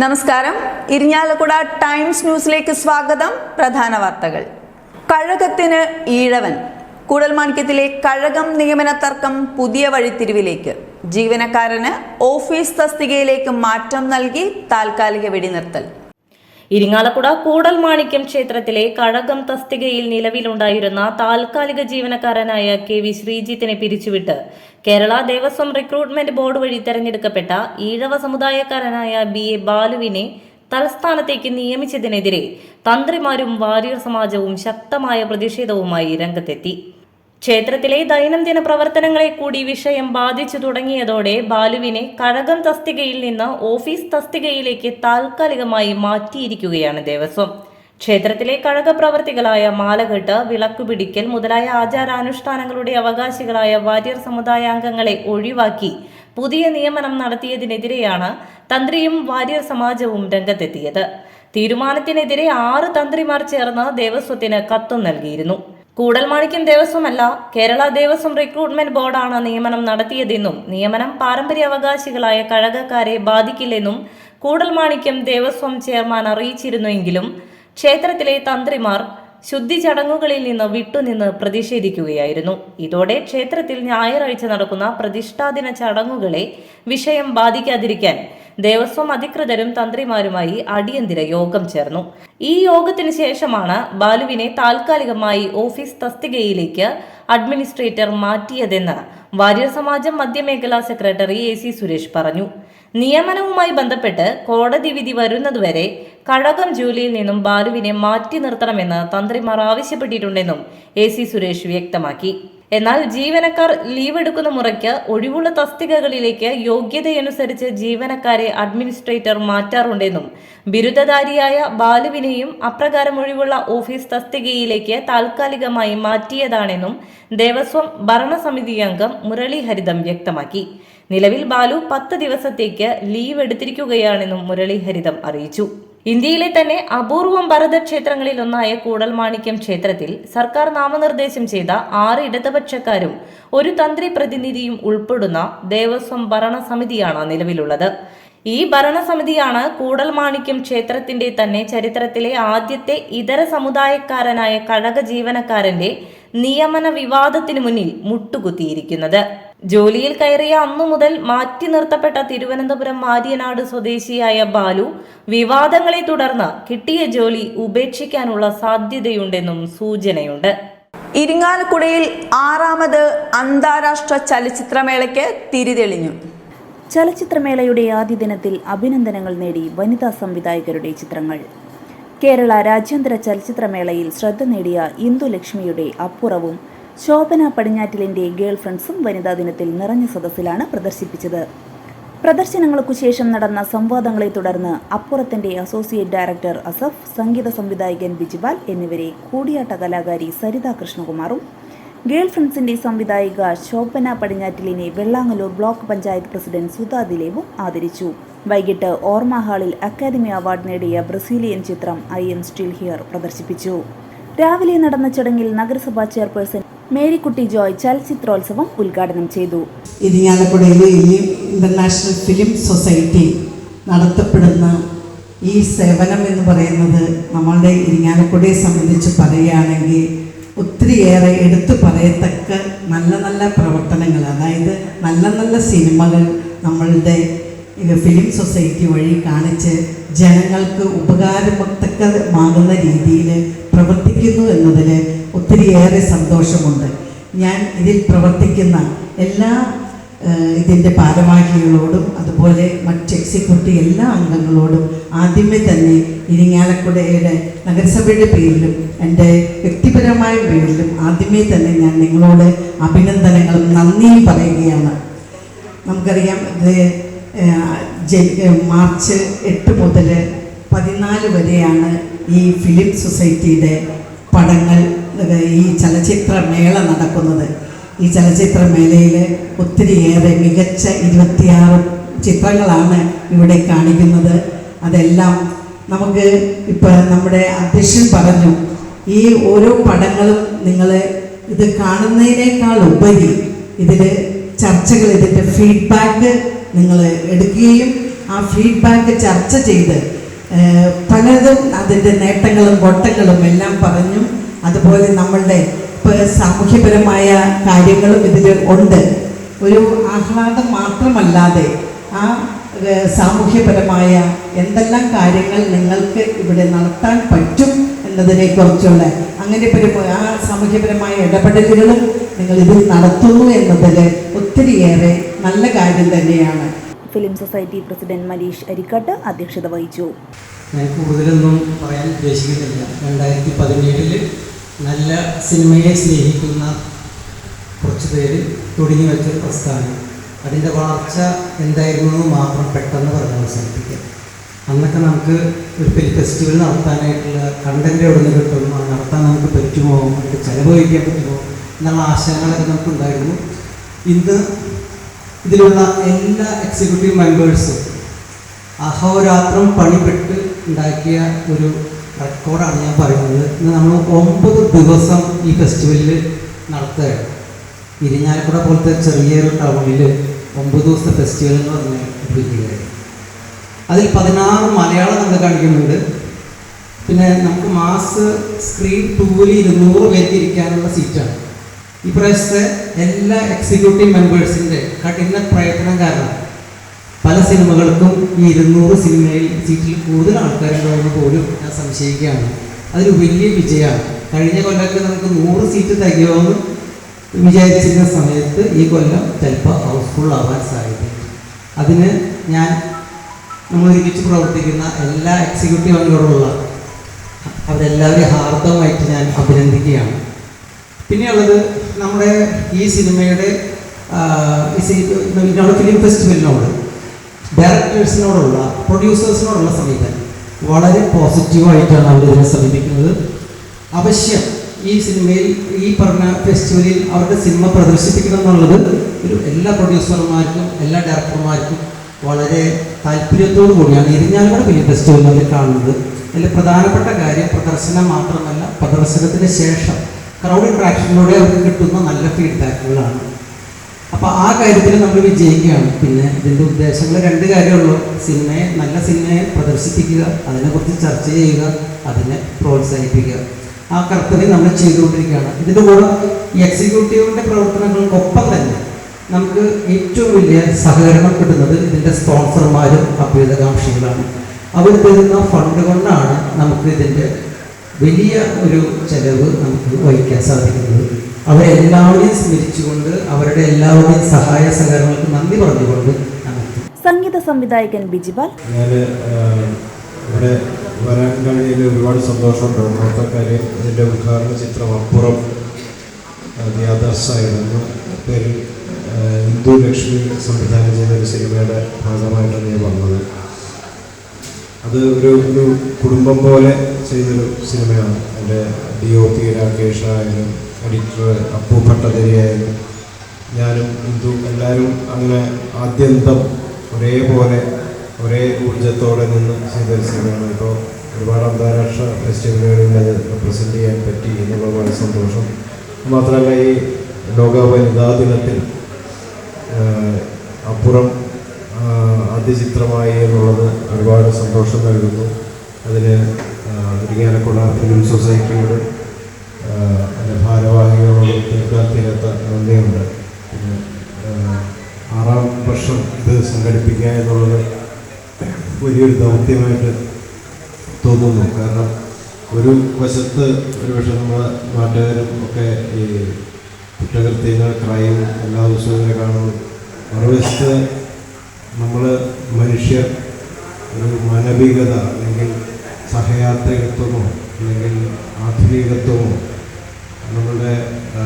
നമസ്കാരം. ഇരിഞ്ഞാലക്കുട ടൈംസ് ന്യൂസിലേക്ക് സ്വാഗതം. പ്രധാന വാർത്തകൾ. കഴകത്തിന് ഈഴവൻ. കൂടൽമാണിക്യത്തിലെ കഴകം നിയമന തർക്കം പുതിയ വഴിത്തിരിവിലേക്ക്. ജീവനക്കാരന് ഓഫീസ് തസ്തികയിലേക്ക് മാറ്റം നൽകി താൽക്കാലിക വെടിനിർത്തൽ. ഇരിങ്ങാലക്കുട കൂടൽ മാണിക്യം ക്ഷേത്രത്തിലെ കഴകം തസ്തികയിൽ നിലവിലുണ്ടായിരുന്ന താൽക്കാലിക ജീവനക്കാരനായ കെ വി ശ്രീജിത്തിനെ പിരിച്ചുവിട്ട് കേരള ദേവസ്വം റിക്രൂട്ട്മെന്റ് ബോർഡ് വഴി തെരഞ്ഞെടുക്കപ്പെട്ട ഈഴവ സമുദായക്കാരനായ ബി എ ബാലുവിനെ തലസ്ഥാനത്തേക്ക് നിയമിച്ചതിനെതിരെ തന്ത്രിമാരും വാര്യർ സമാജവും ശക്തമായ പ്രതിഷേധവുമായി രംഗത്തെത്തി. ക്ഷേത്രത്തിലെ ദൈനംദിന പ്രവർത്തനങ്ങളെ കൂടി വിഷയം ബാധിച്ചു തുടങ്ങിയതോടെ ബാലുവിനെ കഴകം തസ്തികയിൽ നിന്ന് ഓഫീസ് തസ്തികയിലേക്ക് താൽക്കാലികമായി മാറ്റിയിരിക്കുകയാണ് ദേവസ്വം. ക്ഷേത്രത്തിലെ കഴക പ്രവർത്തികളായ മാലകെട്ട് വിളക്കുപിടിക്കൽ മുതലായ ആചാരാനുഷ്ഠാനങ്ങളുടെ അവകാശികളായ വാര്യർ സമുദായാംഗങ്ങളെ ഒഴിവാക്കി പുതിയ നിയമനം നടത്തിയതിനെതിരെയാണ് തന്ത്രിയും വാര്യർ സമാജവും രംഗത്തെത്തിയത്. തീരുമാനത്തിനെതിരെ ആറ് തന്ത്രിമാർ ചേർന്ന് ദേവസ്വത്തിന് കത്തും നൽകിയിരുന്നു. കൂടൽമാണിക്യം ദേവസ്വമല്ല കേരള ദേവസ്വം റിക്രൂട്ട്മെന്റ് ബോർഡാണ് നിയമനം നടത്തിയതെന്നും നിയമനം പാരമ്പര്യ അവകാശികളായ കഴകക്കാരെ ബാധിക്കില്ലെന്നും കൂടൽമാണിക്യം ദേവസ്വം ചെയർമാൻ അറിയിച്ചിരുന്നുവെങ്കിലും ക്ഷേത്രത്തിലെ തന്ത്രിമാർ ശുദ്ധി ചടങ്ങുകളിൽ നിന്ന് വിട്ടുനിന്ന് പ്രതിഷേധിക്കുകയായിരുന്നു. ഇതോടെ ക്ഷേത്രത്തിൽ ഞായറാഴ്ച നടക്കുന്ന പ്രതിഷ്ഠാദിന ചടങ്ങുകളെ വിഷയം ബാധിക്കാതിരിക്കാൻ ദേവസ്വം അധികൃതരും തന്ത്രിമാരുമായി അടിയന്തര യോഗം ചേർന്നു. ഈ യോഗത്തിന് ശേഷമാണ് ബാലുവിനെ താൽക്കാലികമായി ഓഫീസ് തസ്തികയിലേക്ക് അഡ്മിനിസ്ട്രേറ്റർ മാറ്റിയതെന്ന് വാര്യർ സമാജം മധ്യമേഖലാ സെക്രട്ടറി എ സി സുരേഷ് പറഞ്ഞു. നിയമനവുമായി ബന്ധപ്പെട്ട് കോടതി വിധി വരുന്നതുവരെ കഴകം ജോലിയിൽ നിന്നും ബാലുവിനെ മാറ്റി നിർത്തണമെന്ന് തന്ത്രിമാർ ആവശ്യപ്പെട്ടിട്ടുണ്ടെന്നും എ സി സുരേഷ് വ്യക്തമാക്കി. എന്നാൽ ജീവനക്കാർ ലീവ് എടുക്കുന്ന മുറയ്ക്ക് ഒഴിവുള്ള തസ്തികകളിലേക്ക് യോഗ്യതയനുസരിച്ച് ജീവനക്കാരെ അഡ്മിനിസ്ട്രേറ്റർ മാറ്റാറുണ്ടെന്നും ബിരുദധാരിയായ ബാലുവിനെയും അപ്രകാരം ഒഴിവുള്ള ഓഫീസ് തസ്തികയിലേക്ക് താൽക്കാലികമായി മാറ്റിയതാണെന്നും ദേവസ്വം ഭരണസമിതി അംഗം മുരളി ഹരിതം വ്യക്തമാക്കി. നിലവിൽ ബാലു പത്ത് ദിവസത്തേക്ക് ലീവ് എടുത്തിരിക്കുകയാണെന്നും മുരളി ഹരിതം അറിയിച്ചു. ഇന്ത്യയിലെ തന്നെ അപൂർവം ഭരതക്ഷേത്രങ്ങളിൽ ഒന്നായ കൂടൽമാണിക്യം ക്ഷേത്രത്തിൽ സർക്കാർ നാമനിർദ്ദേശം ചെയ്ത ആറ് ഇടതുപക്ഷക്കാരും ഒരു തന്ത്രി പ്രതിനിധിയും ഉൾപ്പെടുന്ന ദേവസ്വം ഭരണസമിതിയാണ് നിലവിലുള്ളത്. ഈ ഭരണസമിതിയാണ് കൂടൽമാണിക്യം ക്ഷേത്രത്തിന്റെ തന്നെ ചരിത്രത്തിലെ ആദ്യത്തെ ഇതര സമുദായക്കാരനായ കഴക ജീവനക്കാരന്റെ നിയമന വിവാദത്തിന് മുന്നിൽ മുട്ടുകുത്തിയിരിക്കുന്നത്. ജോലിയിൽ കയറിയ അന്നു മുതൽ മാറ്റി നിർത്തപ്പെട്ട തിരുവനന്തപുരം മാരിയനാട് സ്വദേശിയായ ബാലു വിവാദങ്ങളെ തുടർന്ന് കിട്ടിയ ജോലി ഉപേക്ഷിക്കാനുള്ള സാധ്യതയുണ്ടെന്നും സൂചനയുണ്ട്. ഇരിങ്ങാലക്കുടയിൽ ആറാമത് അന്താരാഷ്ട്ര ചലച്ചിത്രമേളയ്ക്ക് തിരിതെളിഞ്ഞു. ചലച്ചിത്രമേളയുടെ ആദ്യ ദിനത്തിൽ അഭിനന്ദനങ്ങൾ നേടി വനിതാ സംവിധായകരുടെ ചിത്രങ്ങൾ. കേരള രാജ്യാന്തര ചലച്ചിത്രമേളയിൽ ശ്രദ്ധ നേടിയ ഇന്ദുലക്ഷ്മിയുടെ അപ്പുറവും ശോഭന പടിഞ്ഞാറ്റിലിന്റെ ഗേൾ ഫ്രണ്ട്സും വനിതാ ദിനത്തിൽ നിറഞ്ഞ സദസ്സിലാണ് പ്രദർശിപ്പിച്ചത്. പ്രദർശനങ്ങൾക്കു ശേഷം നടന്ന സംവാദങ്ങളെ തുടർന്ന് അപ്പുറത്തിന്റെ അസോസിയേറ്റ് ഡയറക്ടർ അസഫ് സംഗീത സംവിധായകൻ ബിജിപാൽ എന്നിവരെ കൂടിയാട്ട കലാകാരി സരിത കൃഷ്ണകുമാറും ഗേൾ ഫ്രണ്ട്സിന്റെ സംവിധായിക ശോഭന പടിഞ്ഞാറ്റിലിനെ വെള്ളാങ്ങലൂർ ബ്ലോക്ക് പഞ്ചായത്ത് പ്രസിഡന്റ് സുധാ ദിലേവും ആദരിച്ചു. വൈകിട്ട് ഓർമ്മ ഹാളിൽ അക്കാദമി അവാർഡ് നേടിയ ബ്രസീലിയൻ ചിത്രം ഐ എം സ്റ്റിൽ ഹിയർ പ്രദർശിപ്പിച്ചു. രാവിലെ നടന്ന ചടങ്ങിൽ നഗരസഭാ ചെയർപേഴ്സൺ മേരിക്കുട്ടി ജോയ് ചലച്ചിത്രോത്സവം ഉദ്ഘാടനം ചെയ്തു. ഇരിങ്ങാലക്കുടയിലെ ഇന്റർനാഷണൽ ഫിലിം സൊസൈറ്റി നടത്തപ്പെടുന്ന ഈ സേവനം എന്ന് പറയുന്നത് നമ്മളുടെ ഇരിങ്ങാലക്കുടയെ സംബന്ധിച്ച് പറയുകയാണെങ്കിൽ ഒത്തിരിയേറെ എടുത്തു പറയത്തക്ക നല്ല നല്ല പ്രവർത്തനങ്ങൾ അതായത് നല്ല നല്ല സിനിമകൾ നമ്മളുടെ ഇത് ഫിലിം സൊസൈറ്റി വഴി കാണിച്ച് ജനങ്ങൾക്ക് ഉപകാരത്തക്കമാകുന്ന രീതിയിൽ പ്രവർത്തിക്കുന്നു എന്നതിൽ ഒത്തിരിയേറെ സന്തോഷമുണ്ട്. ഞാൻ ഇതിൽ പ്രവർത്തിക്കുന്ന എല്ലാ ഇതിന്റെ ഭാരവാഹികളോടും അതുപോലെ മറ്റ് എക്സിക്യൂട്ടീവ് എല്ലാ അംഗങ്ങളോടും ആദ്യമേ തന്നെ ഇരിങ്ങാലക്കുടയുടെ നഗരസഭയുടെ പേരിലും എന്റെ വ്യക്തിപരമായ പേരിലും ആദ്യമേ തന്നെ ഞാൻ നിങ്ങളോട് അഭിനന്ദനങ്ങളും നന്ദിയും പറയുകയാണ്. നമുക്കറിയാം ഇത് മാർച്ച് എട്ട് മുതൽ പതിനാല് വരെയാണ് ഈ ഫിലിം സൊസൈറ്റിയുടെ പടങ്ങൾ ഈ ചലച്ചിത്രമേള നടക്കുന്നത്. ഈ ചലച്ചിത്ര മേളയിൽ ഒത്തിരിയേറെ മികച്ച ഇരുപത്തിയാറ് ചിത്രങ്ങളാണ് ഇവിടെ കാണിക്കുന്നത്. അതെല്ലാം നമുക്ക് ഇപ്പോൾ നമ്മുടെ അധ്യക്ഷൻ പറഞ്ഞു ഈ ഓരോ പടങ്ങളും നിങ്ങൾ ഇത് കാണുന്നതിനേക്കാൾ ഉപരി ഇതിൽ ചർച്ചകൾ ഇതിന്റെ ഫീഡ്ബാക്ക് നിങ്ങൾ എടുക്കുകയും ആ ഫീഡ്ബാക്ക് ചർച്ച ചെയ്ത് പലതും അതിന്റെ നേട്ടങ്ങളും കോട്ടങ്ങളും എല്ലാം പറഞ്ഞു. അതുപോലെ നമ്മളുടെ സാമൂഹ്യപരമായ കാര്യങ്ങളും ഇതിൽ ഉണ്ട്. ഒരു ആഹ്ലാദം മാത്രമല്ലാതെ ആ സാമൂഹ്യപരമായ എന്തെല്ലാം കാര്യങ്ങൾ നിങ്ങൾക്ക് ഇവിടെ നടത്താൻ പറ്റും എന്നതിനെ കുറിച്ചുള്ള അങ്ങനെ ആ സാമൂഹ്യപരമായ ഇടപെടലുകളും നിങ്ങൾ ഇതിൽ നടത്തുന്നു എന്നതിൽ ഒത്തിരിയേറെ നല്ല കാര്യം തന്നെയാണ്. Film society president Manish Arikkat അധ്യക്ഷത വഹിച്ചു. ഞാൻ കൂടുതലൊന്നും പറയാൻ ഉദ്ദേശിക്കുന്നില്ല. രണ്ടായിരത്തി പതിനേഴിൽ നല്ല സിനിമയെ സ്നേഹിക്കുന്ന കുറച്ച് പേര് തുടങ്ങി വെച്ചൊരു പ്രസ്ഥാനം. അതിന്റെ വളർച്ച എന്തായിരുന്നു എന്ന് മാത്രം പെട്ടെന്ന് പറഞ്ഞ് അവസാനിപ്പിക്കാം. അന്നൊക്കെ നമുക്ക് ഒരു ഫിലിം ഫെസ്റ്റിവൽ നടത്താനായിട്ടുള്ള കണ്ടന്റ് എവിടെ നിന്ന് കിട്ടും? അത് നടത്താൻ നമുക്ക് പറ്റുമോ? നമുക്ക് ചിലവ് കഴിക്കാൻ പറ്റുമോ? എന്നുള്ള ആശയങ്ങളൊക്കെ നമുക്കുണ്ടായിരുന്നു. ഇന്ന് ഇതിലുള്ള എല്ലാ എക്സിക്യൂട്ടീവ് മെമ്പേഴ്സും അഹോരാത്രം പണിപ്പെട്ട് ഉണ്ടാക്കിയ ഒരു റെക്കോർഡാണ് ഞാൻ പറയുന്നത്. ഇന്ന് നമ്മൾ ഒമ്പത് ദിവസം ഈ ഫെസ്റ്റിവലിൽ നടത്തുകയാണ്. ഇരിഞ്ഞാലക്കുട പോലത്തെ ചെറിയൊരു ടൗണിൽ ഒമ്പത് ദിവസത്തെ ഫെസ്റ്റിവൽ എന്ന് പറഞ്ഞ് അതിൽ പതിനാറ് മലയാളം നമ്മൾ കാണിക്കുന്നുണ്ട്. പിന്നെ നമുക്ക് മാസ് സ്ക്രീൻ ടൂവിൽ ഇരുന്നൂറ് പേർക്ക് ഇരിക്കാനുള്ള സീറ്റാണ് ഈ പ്രാവശ്യത്തെ എല്ലാ എക്സിക്യൂട്ടീവ് മെമ്പേഴ്സിന്റെ കഠിന പ്രയത്നം കാരണം പല സിനിമകൾക്കും ഈ ഇരുന്നൂറ് സിനിമയിൽ സീറ്റിൽ കൂടുതൽ ആൾക്കാരുണ്ടാവുമെന്ന് പോലും ഞാൻ സംശയിക്കുകയാണ്. അതൊരു വലിയ വിജയമാണ്. കഴിഞ്ഞ കൊല്ലമൊക്കെ നമുക്ക് നൂറ് സീറ്റ് തികയുമെന്ന് വിചാരിച്ചിരുന്ന സമയത്ത് ഈ കൊല്ലം ചിലപ്പോൾ ഹൗസ്ഫുൾ ആവാൻ സാധ്യതയുണ്ട്. അതിന് ഞാൻ നമ്മൾ ഒരുമിച്ച് പ്രവർത്തിക്കുന്ന എല്ലാ എക്സിക്യൂട്ടീവ് അംഗങ്ങളുള്ള അവരെല്ലാവരെയും ഹാർദമായിട്ട് ഞാൻ അഭിനന്ദിക്കുകയാണ്. പിന്നെയുള്ളത് നമ്മുടെ ഈ സിനിമയുടെ ഇന്നോട് ഫിലിം ഫെസ്റ്റിവലിനോട് ഡയറക്ടേഴ്സിനോടുള്ള പ്രൊഡ്യൂസേഴ്സിനോടുള്ള സമീപനം. വളരെ പോസിറ്റീവായിട്ടാണ് അവർ ഇതിനെ സമീപിക്കുന്നത്. അവശ്യം ഈ സിനിമയിൽ ഈ പറഞ്ഞ ഫെസ്റ്റിവലിൽ അവരുടെ സിനിമ പ്രദർശിപ്പിക്കണം എന്നുള്ളത് ഒരു എല്ലാ പ്രൊഡ്യൂസർമാർക്കും എല്ലാ ഡയറക്ടർമാർക്കും വളരെ താല്പര്യത്തോടു കൂടിയാണ് ഇരിഞ്ഞാലക്കുട ഫിലിം ഫെസ്റ്റിവലിൽ കാണുന്നത്. അതിൽ പ്രധാനപ്പെട്ട കാര്യം പ്രദർശനം മാത്രമല്ല പ്രദർശനത്തിന് ശേഷം ക്രൗഡ് ഇൻട്രാക്ഷനിലൂടെ അവർക്ക് കിട്ടുന്ന നല്ല ഫീഡ്ബാക്കുകളാണ് അപ്പോൾ ആ കാര്യത്തിൽ നമ്മൾ വിജയിക്കുകയാണ്. പിന്നെ ഇതിന്റെ ഉദ്ദേശങ്ങൾ രണ്ട് കാര്യമുള്ളൂ. സിനിമയെ നല്ല സിനിമയെ പ്രദർശിപ്പിക്കുക അതിനെക്കുറിച്ച് ചർച്ച ചെയ്യുക അതിനെ പ്രോത്സാഹിപ്പിക്കുക. ആ കർത്തവ്യം നമ്മൾ ചെയ്തുകൊണ്ടിരിക്കുകയാണ്. ഇതിന്റെ കൂടെ ഈ എക്സിക്യൂട്ടീവിന്റെ പ്രവർത്തനങ്ങൾക്കൊപ്പം തന്നെ നമുക്ക് ഏറ്റവും വലിയ സഹകരണം കിട്ടുന്നത് ഇതിന്റെ സ്പോൺസർമാരും അഭ്യുതകാംക്ഷികളാണ് അവർ തരുന്ന ഫണ്ട് കൊണ്ടാണ് നമുക്ക് ഇതിന്റെ വലിയ ഒരു ചെലവ് നമുക്ക് വഹിക്കാൻ സാധിക്കുന്നത്. അവരെല്ലാവരെയും സ്മരിച്ചുകൊണ്ട് അവരുടെ എല്ലാവരുടെയും സഹായ സഹകരണങ്ങൾക്ക് നന്ദി പറഞ്ഞുകൊണ്ട് സംഗീത സംവിധായകൻ ബിജിപാൽ ഞാൻ ഇവിടെ വരാൻ കഴിഞ്ഞതിൽ ഒരുപാട് സന്തോഷമുണ്ട് ഒന്നാമത്തെ കാര്യം ഇതിന്റെ ഉദ്ഘാടന ചിത്രം അപ്പുറം ദിയാദാസായിരുന്നു പേരിൽ ഹിന്ദു ഇന്ദു ലക്ഷ്മി സംവിധാനം ചെയ്ത ഒരു സിനിമയുടെ ഭാഗമായിട്ടാണ് ഞാൻ വന്നത്. അത് ഒരു ഒരു കുടുംബം പോലെ ചെയ്തൊരു സിനിമയാണ്. എന്റെ ഡി ഒ പി രാകേഷ് ആയാലും എഡിറ്റർ അപ്പു ഭട്ടതിരി ആയാലും ഞാനും ഇന്ദു എല്ലാവരും അങ്ങനെ ആദ്യന്തം ഒരേപോലെ ഒരേ ഊർജത്തോടെ നിന്ന് ചെയ്തൊരു സിനിമയാണ്. ഇപ്പോൾ ഒരുപാട് അന്താരാഷ്ട്ര ഫെസ്റ്റിവലുകളിൽ അത് റെപ്രസെന്റ് ചെയ്യാൻ പറ്റി എന്നുള്ള വളരെ സന്തോഷം. മാത്രമല്ല ഈ ലോക വനിതാ ദിനത്തിൽ അപ്പുറം ആദ്യ ചിത്രമായി എന്നുള്ളത് ഒരുപാട് സന്തോഷം നൽകുന്നു. അതിന് ഇരിങ്ങാലക്കുട ഫിലിം സൊസൈറ്റിയോട് അതിന്റെ ഭാരവാഹികളോട് തീർക്കാത്തിരത്ത നന്ദിയുണ്ട്. പിന്നെ ആറാം വർഷം ഇത് സംഘടിപ്പിക്കുക എന്നുള്ളത് വലിയൊരു ദൗത്യമായിട്ട് തോന്നുന്നു. കാരണം ഒരു വശത്ത് ഒരുപക്ഷെ നമ്മുടെ നാട്ടുകാരും ഒക്കെ ഈ കുറ്റകൃത്യങ്ങൾ ക്രൈം എല്ലാ ദിവസവും ഇങ്ങനെ കാണുന്നു മറുവശത്ത് നമ്മൾ മനുഷ്യർ ഒരു മാനവികത അല്ലെങ്കിൽ സഹയാത്രികത്വമോ അല്ലെങ്കിൽ ആധുനികത്വമോ നമ്മളുടെ ആ,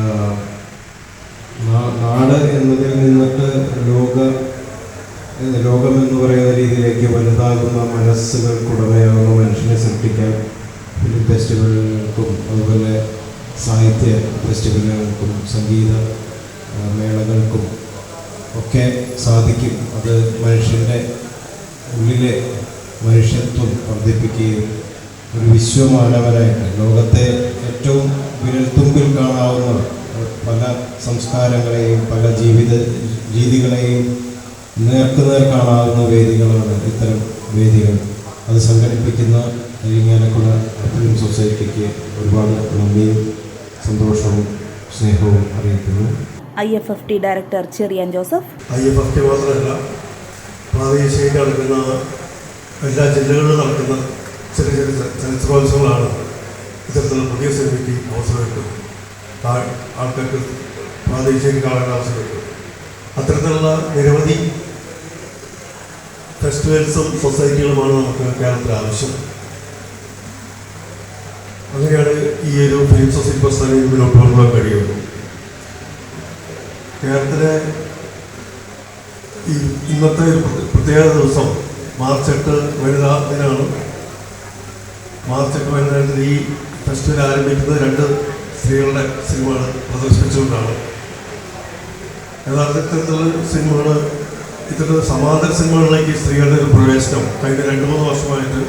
നാ- നാട് എന്നതിൽ നിന്നിട്ട് ലോക ലോകം ലോകമെന്ന് പറയുന്ന രീതിയിലേക്ക് വലുതാകുന്ന മനസ്സുകൾക്കുടമയാകുന്ന മനുഷ്യനെ സൃഷ്ടിക്കാൻ ഫിലിം ഫെസ്റ്റിവലുകൾക്കും അതുപോലെ സാഹിത്യ ഫെസ്റ്റിവലുകൾക്കും സംഗീത മേളകൾക്കും ഒക്കെ സാധിക്കും. അത് മനുഷ്യന്റെ ഉള്ളിലെ മനുഷ്യത്വം വർദ്ധിപ്പിക്കുകയും ഒരു വിശ്വമാനവനായിട്ട് ലോകത്തെ ഏറ്റവും വിരൽത്തുമ്പിൽ കാണാവുന്ന പല സംസ്കാരങ്ങളെയും പല ജീവിത രീതികളെയും നേർക്ക് നേർ കാണാവുന്ന വേദികളാണ് ഇത്തരം വേദികൾ. അത് സംഘടിപ്പിക്കുന്ന ഇരിങ്ങാലക്കുട ഫിലിം സൊസൈറ്റിക്ക് ഒരുപാട് നന്ദിയും സന്തോഷവും സ്നേഹവും അറിയിക്കുന്നു. I F F T director Cheriyan Joseph. I F F T മാത്രമല്ല പ്രാദേശിക നടക്കുന്ന എല്ലാ ജില്ലകളിലും നടക്കുന്ന ചെറിയ ചെറിയ ചലച്ചിത്രോത്സവങ്ങളാണ് ഇത്തരത്തിലുള്ള പുതിയ സിനിമയ്ക്ക് അവസരം കിട്ടും ആൾക്കാർക്ക് പ്രാദേശിക കാണാൻ അവസരം കിട്ടും അത്തരത്തിലുള്ള നിരവധി ഫെസ്റ്റിവൽസും സൊസൈറ്റികളുമാണ് നമുക്ക് കേരളത്തിൽ ആവശ്യം. അങ്ങനെയാണ് ഈ ഒരു ഫിലിം സൊസൈറ്റി പ്രസ്ഥാനം മുന്നോട്ട് കൊണ്ടുപോകാൻ കഴിയുള്ളൂ കേരളത്തിലെ ഈ ഇന്നത്തെ ഒരു പ്രത്യേക- ദിവസം മാർച്ച് എട്ട് വനിതാ ദിനമാണ്. മാർച്ച് എട്ട് വനിതാ ദിനത്തിൽ ഈ ഫെസ്റ്റിവൽ ആരംഭിക്കുന്നത് രണ്ട് സ്ത്രീകളുടെ സിനിമകൾ പ്രദർശിപ്പിച്ചുകൊണ്ടാണ്. യഥാർത്ഥത്തിൽ സിനിമകൾ ഇത്തരത്തിൽ സമാന്തര സിനിമകളിലേക്ക് സ്ത്രീകളുടെ ഒരു പ്രവേശനം കഴിഞ്ഞ രണ്ട് മൂന്ന് വർഷമായിട്ട്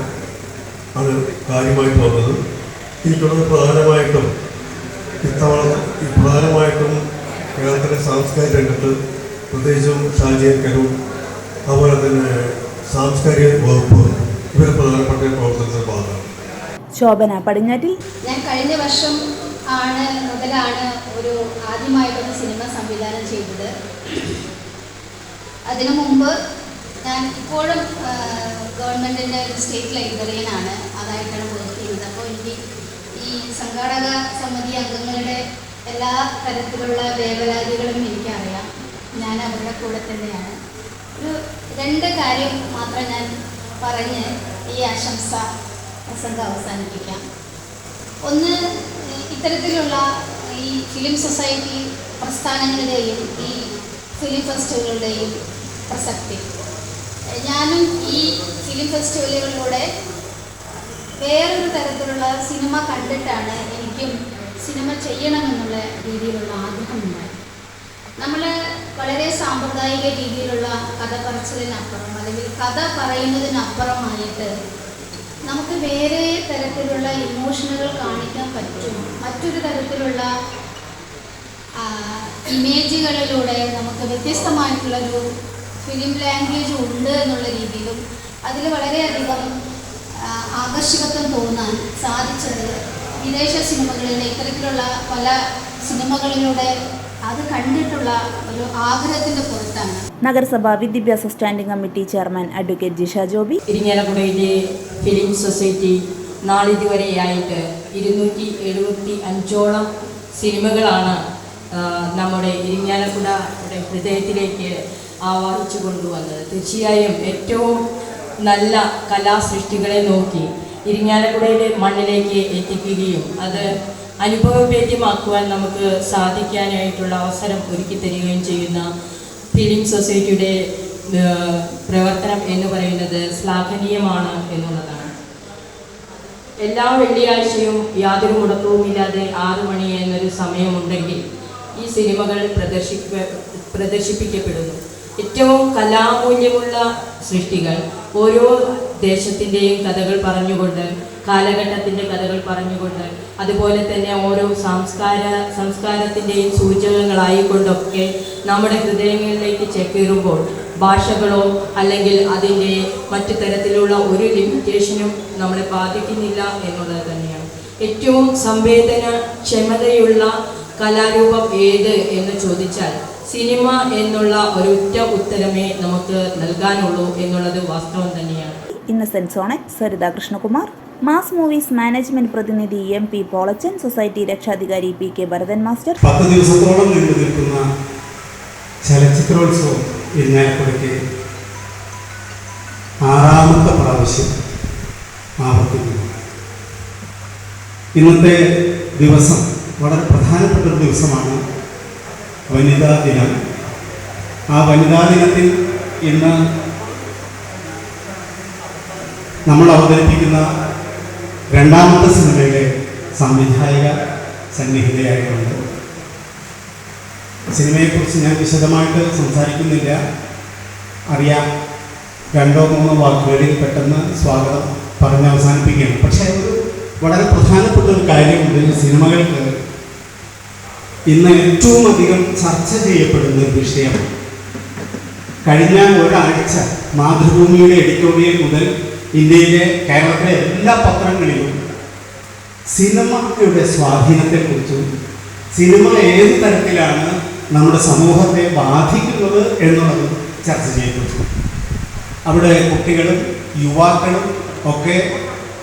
ആണ് കാര്യമായിട്ട് വന്നത് എനിക്കുള്ളത് പ്രധാനമായിട്ടും ഇത്തവണ പ്രധാനമായിട്ടും കേരളത്തിലെ സാംസ്കാരിക രംഗത്ത് പ്രത്യേകിച്ചും ഷാജിയൻ കരൂർ അതുപോലെ തന്നെ സാംസ്കാരിക വകുപ്പ് ഇവരെ പ്രധാനപ്പെട്ട പ്രവർത്തനത്തിന്റെ ഭാഗമാണ്. ശോഭന പടിഞ്ഞാറ്റിൽ? ഞാൻ കഴിഞ്ഞ വർഷം ആണ് മുതലാണ് ഒരു ആദ്യമായിട്ടൊരു സിനിമ സംവിധാനം ചെയ്തത്. അതിനു മുമ്പ് ഞാൻ ഇപ്പോഴും ഗവൺമെന്റിന്റെ ഒരു സ്റ്റേറ്റ് ലൈബ്രറിയനാണ് അതായിട്ടാണ് വർക്ക് ചെയ്യുന്നത്. അപ്പോൾ എനിക്ക് ഈ സംഘാടക സമിതി അംഗങ്ങളുടെ എല്ലാ തരത്തിലുള്ള വേവലാതികളും എനിക്കറിയാം. ഞാൻ അവരുടെ കൂടെ തന്നെയാണ്. ഒരു രണ്ട് കാര്യം മാത്രം ഞാൻ പറഞ്ഞ് ഈ ആശംസ പ്രസംഗം അവസാനിപ്പിക്കാം. ഒന്ന് ഇത്തരത്തിലുള്ള ഈ ഫിലിം സൊസൈറ്റി പ്രസ്ഥാനങ്ങളുടെയും ഈ ഫിലിം ഫെസ്റ്റിവലുകളുടെയും പ്രസക്തി. ഞാനും ഈ ഫിലിം ഫെസ്റ്റിവലുകളിലൂടെ വേറൊരു തരത്തിലുള്ള സിനിമ കണ്ടിട്ടാണ് എനിക്കും സിനിമ ചെയ്യണമെന്നുള്ള രീതിയിലുള്ള ആഗ്രഹമുണ്ടായി. നമ്മൾ വളരെ സാമ്പ്രദായിക രീതിയിലുള്ള കഥ പറച്ചിലിനപ്പുറം അല്ലെങ്കിൽ കഥ പറയുന്നതിനപ്പുറമായിട്ട് നമുക്ക് വേറെ തരത്തിലുള്ള ഇമോഷനുകൾ കാണിക്കാൻ പറ്റും. മറ്റൊരു തരത്തിലുള്ള ഇമേജുകളിലൂടെ നമുക്ക് വ്യത്യസ്തമായിട്ടുള്ളൊരു ഫിലിം ലാംഗ്വേജ് ഉണ്ട് എന്നുള്ള രീതിയിലും അതിൽ വളരെയധികം ആകർഷകത്വം തോന്നാൻ സാധിച്ചത് വിദേശ സിനിമകളിലെ ഇത്തരത്തിലുള്ള പല സിനിമകളിലൂടെ അത് കണ്ടിട്ടുള്ള ഒരു ആഗ്രഹത്തിന്റെ പുറത്താണ്. നഗരസഭാ വിദ്യാഭ്യാസ standing committee chairman advocate Jisha Joby. ഇരിങ്ങാലക്കുടയിലെ film society നാളിതുവരെയായിട്ട് ഇരുന്നൂറ്റി എഴുപത്തി അഞ്ചോളം സിനിമകളാണ് നമ്മുടെ ഇരിങ്ങാലക്കുടയുടെ ഹൃദയത്തിലേക്ക് ആവാഹിച്ചു കൊണ്ടുവന്നത്. തീർച്ചയായും ഏറ്റവും നല്ല കലാസൃഷ്ടികളെ നോക്കി ഇരിങ്ങാലക്കുടയുടെ മണ്ണിലേക്ക് എത്തിക്കുകയും അത് അനുഭവവേദ്യമാക്കുവാൻ നമുക്ക് സാധിക്കാനായിട്ടുള്ള അവസരം ഒരുക്കി തരികയും ചെയ്യുന്ന ഫിലിം സൊസൈറ്റിയുടെ പ്രവർത്തനം എന്ന് പറയുന്നത് ശ്ലാഘനീയമാണ് എന്നുള്ളതാണ്. എല്ലാ വെള്ളിയാഴ്ചയും യാതൊരു മുടക്കവുമില്ലാതെ ആറു മണി എന്നൊരു സമയമുണ്ടെങ്കിൽ ഈ സിനിമകൾ പ്രദർശിക്ക പ്രദർശിപ്പിക്കപ്പെടുന്നു. ഏറ്റവും കലാമൂല്യമുള്ള സൃഷ്ടികൾ ഓരോ ദേശത്തിന്റെയും കഥകൾ പറഞ്ഞുകൊണ്ട് കാലഘട്ടത്തിന്റെ കഥകൾ പറഞ്ഞുകൊണ്ട് അതുപോലെ തന്നെ ഓരോ സംസ്കാര സംസ്കാരത്തിന്റെയും സൂചകങ്ങളായിക്കൊണ്ടൊക്കെ നമ്മുടെ ഹൃദയങ്ങളിലേക്ക് ചെക്കേറുമ്പോൾ ഭാഷകളോ അല്ലെങ്കിൽ അതിന്റെ മറ്റു തരത്തിലുള്ള ഒരു ലിമിറ്റേഷനും നമ്മളെ ബാധിക്കുന്നില്ല എന്നുള്ളത് തന്നെയാണ്. ഏറ്റവും സംവേദന ക്ഷമതയുള്ള കലാരൂപം ഏത് എന്ന് ചോദിച്ചാൽ സിനിമ എന്നുള്ള ഒരു ഒരൊറ്റ ഉത്തരമേ നമുക്ക് നൽകാനുള്ളൂ എന്നുള്ളത് വാസ്തവം തന്നെയാണ്. Innocent Sonet Saritha Krishnakumar mass movies management പ്രതിനിധി എം പി പോളച്ചൻ സൊസൈറ്റി രക്ഷാധികാരി പി കെ ഭരതൻ മാസ്റ്റർ പത്ത് ദിവസത്തോളം നീണ്ടു നിൽക്കുന്ന ചലച്ചിത്രോത്സവം ഇരിഞ്ഞാലക്കുടയ്ക്ക് ആറാമത്തെ പ്രാവശ്യം ആവർത്തിക്കുന്നു. ഇന്നത്തെ ദിവസം വളരെ പ്രധാനപ്പെട്ട ഒരു ദിവസമാണ് വനിതാ ദിനം. ആ വനിതാ ദിനത്തിൽ ഇന്ന് നമ്മൾ അവതരിപ്പിക്കുന്ന രണ്ടാമത്തെ സിനിമയിലെ സംവിധായക സന്നിഹിതയായിട്ടുണ്ട്. സിനിമയെക്കുറിച്ച് ഞാൻ വിശദമായിട്ട് സംസാരിക്കുന്നില്ല. അറിയാം രണ്ടോ മൂന്നോ വാക്കുകളിൽ പെട്ടെന്ന് സ്വാഗതം പറഞ്ഞ് അവസാനിപ്പിക്കുകയാണ്. പക്ഷേ ഒരു വളരെ പ്രധാനപ്പെട്ട ഒരു കാര്യമുണ്ട് സിനിമകൾക്ക്. ഇന്ന് ഏറ്റവും അധികം ചർച്ച ചെയ്യപ്പെടുന്ന ഒരു വിഷയം. കഴിഞ്ഞ ഒരാഴ്ച മാതൃഭൂമിയുടെ എഡിറ്റോറിയൽ മുതൽ ഇന്ത്യയിലെ കേരളത്തിലെ എല്ലാ പത്രങ്ങളിലും സിനിമയുടെ സ്വാധീനത്തെക്കുറിച്ചും സിനിമ ഏത് തരത്തിലാണ് നമ്മുടെ സമൂഹത്തെ ബാധിക്കുന്നത് എന്നുള്ളത് ചർച്ച ചെയ്യപ്പെട്ടു അവിടെ കുട്ടികളും യുവാക്കളും ഒക്കെ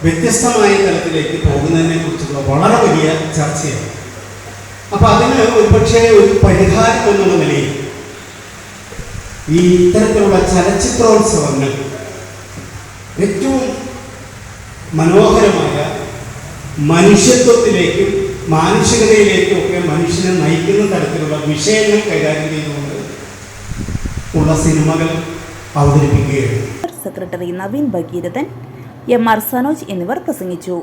വ്യത്യസ്തമായ തലത്തിലേക്ക് പോകുന്നതിനെ കുറിച്ചുള്ള വളരെ വലിയ ചർച്ചയാണ്. അപ്പൊ അതിന് ഒരുപക്ഷെ ഒരു പരിഹാരം എന്നുള്ള നിലയിൽ ഈ ഇത്തരത്തിലുള്ള ചലച്ചിത്രോത്സവങ്ങൾ ഏറ്റവും മനോഹരമായ മനുഷ്യത്വത്തിലേക്കും മാനുഷികതയിലേക്കും ഒക്കെ മനുഷ്യനെ നയിക്കുന്ന തരത്തിലുള്ള വിഷയങ്ങൾ കൈകാര്യം ചെയ്തുകൊണ്ട് ഉള്ള സിനിമകൾ അവതരിപ്പിക്കുകയാണ്. Secretary Naveen Bhagirathan M R Sanoj എന്നിവർ പ്രസംഗിച്ചു.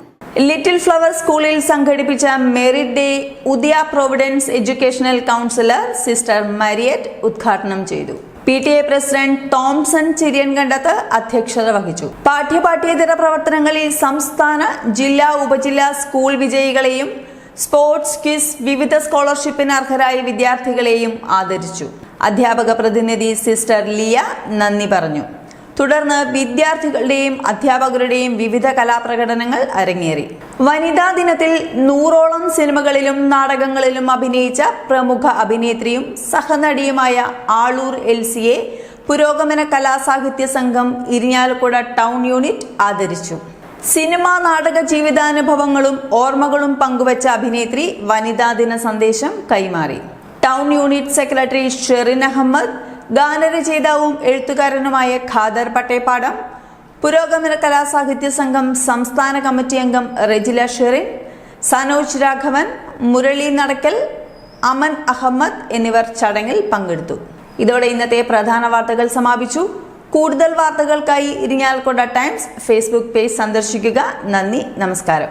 ലിറ്റിൽ ഫ്ലവർ സ്കൂളിൽ സംഘടിപ്പിച്ച merit day Udaya providence educational councillor sister Mariette ഉദ്ഘാടനം ചെയ്തു. P T A president Thomson Chiriyankandath അധ്യക്ഷത വഹിച്ചു. പാഠ്യപാഠ്യേതര പ്രവർത്തനങ്ങളിൽ സംസ്ഥാന ജില്ലാ ഉപജില്ലാ സ്കൂൾ വിജയികളെയും സ്പോർട്സ് ക്വിസ് വിവിധ സ്കോളർഷിപ്പിന് അർഹരായ വിദ്യാർത്ഥികളെയും ആദരിച്ചു. അധ്യാപക പ്രതിനിധി സിസ്റ്റർ ലിയ നന്ദി പറഞ്ഞു. തുടർന്ന് വിദ്യാർത്ഥികളുടെയും അധ്യാപകരുടെയും വിവിധ കലാപ്രകടനങ്ങൾ അരങ്ങേറി. വനിതാ ദിനത്തിൽ നൂറോളം സിനിമകളിലും നാടകങ്ങളിലും അഭിനയിച്ച പ്രമുഖ അഭിനേത്രിയും സഹനടിയുമായ ആളൂർ എൽ സിയെ പുരോഗമന കലാസാഹിത്യ സംഘം ഇരിഞ്ഞാലക്കുട ടൗൺ യൂണിറ്റ് ആദരിച്ചു. സിനിമാ നാടക ജീവിതാനുഭവങ്ങളും ഓർമ്മകളും പങ്കുവച്ച അഭിനേത്രി വനിതാ ദിന സന്ദേശം കൈമാറി. Town unit secretary Sherin Ahammed ഗാനരചയിതാവും എഴുത്തുകാരനുമായ ഖാദർ പട്ടേപ്പാടം പുരോഗമന കലാസാഹിത്യ സംഘം സംസ്ഥാന കമ്മിറ്റി അംഗം റെജില ഷെറിൻ സനോജ് രാഘവൻ മുരളി നടക്കൽ അമൻ അഹമ്മദ് എന്നിവർ ചടങ്ങിൽ പങ്കെടുത്തു. ഇതോടെ ഇന്നത്തെ പ്രധാന വാർത്തകൾ സമാപിച്ചു. കൂടുതൽ വാർത്തകൾക്കായി ഇരിങ്ങാലക്കുട ടൈംസ് ഫേസ്ബുക്ക് പേജ് സന്ദർശിക്കുക. നന്ദി നമസ്കാരം.